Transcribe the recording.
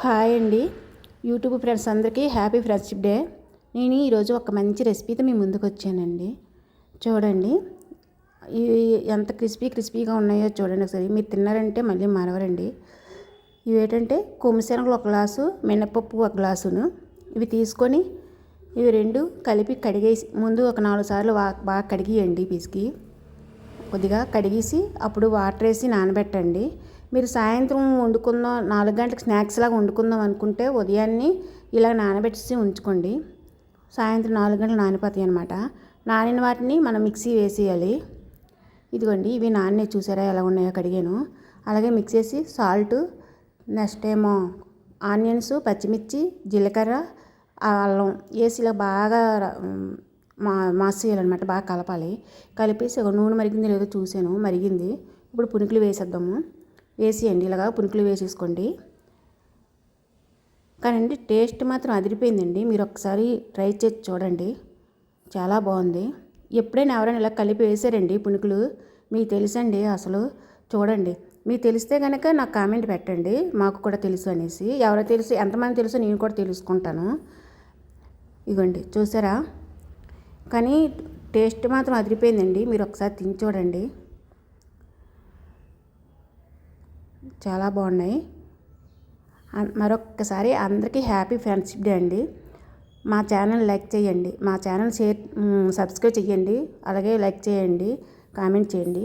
Hi అండి. YouTube friends అందరికీ happy friendship day. నేను ఈరోజు ఒక మంచి రెసిపీతో మీ ముందుకు వచ్చానండి. చూడండి. ఇవి ఎంత క్రిస్పీ క్రిస్పీగా ఉన్నాయో చూడండి ఒకసారి. మీరు తిన్నారంటే మళ్ళీ మరవరండి. ఇవి ఏంటంటే కొమ్మిశనగలు ఒక గ్లాసు మినపప్పు ఒక గ్లాసును. ఇవి తీసుకొని ఇవి రెండు కలిపి కడిగేసి ముందు ఒక నాలుగు సార్లు బాగా కడిగియండి పిసికి. కొద్దిగా కడిగేసి అప్పుడు వాటర్ వేసి నానబెట్టండి. మీరు సాయంత్రం వండుకుందాం నాలుగు గంటలకు స్నాక్స్ లాగా వండుకుందాం అనుకుంటే ఉదయాన్నే ఇలా నానబెట్టేసి ఉంచుకోండి. సాయంత్రం నాలుగు గంటలు నానిపోతాయి అనమాట నానిన వాటిని మనం మిక్సీ వేసేయాలి. ఇదిగోండి ఇవి నాన్నే చూసారా? ఎలా ఉన్నాయో కడిగాను. అలాగే మిక్స్ చేసి సాల్ట్ నెక్స్ట్ ఏమో ఆనియన్స్ పచ్చిమిర్చి జీలకర్ర అల్లం వేసి ఇలా బాగా మా మాసేయాలన్నమాట. బాగా కలపాలి. కలిపేసి ఒక నూనె మరిగింది లేదో చూసాను మరిగింది. ఇప్పుడు పునుకులు వేసేద్దాము. వేసేయండి. ఇలాగా పునుకులు వేసేసుకోండి. కానీ టేస్ట్ మాత్రం అదిరిపోయిందండి. మీరు ఒకసారి ట్రై చేసి చూడండి. చాలా బాగుంది. ఎప్పుడైనా ఎవరైనా ఇలా కలిపి వేసారండి పునుకులు? మీకు తెలుసండి అసలు. చూడండి. మీకు తెలిస్తే కనుక నాకు కామెంట్ పెట్టండి. మాకు కూడా తెలుసు అనేసి. ఎవరో తెలుసు ఎంతమంది తెలుసో నేను కూడా తెలుసుకుంటాను. ఇగోండి చూసారా? కానీ టేస్ట్ మాత్రం అదిరిపోయిందండి. మీరు ఒకసారి తిని చూడండి. చాలా బాగున్నాయి. మరొక్కసారి అందరికీ హ్యాపీ ఫ్రెండ్షిప్ డే అండి. మా ఛానల్ లైక్ చేయండి. మా ఛానల్ షేర్ సబ్స్క్రైబ్ చేయండి. అలాగే లైక్ చేయండి. కామెంట్ చేయండి.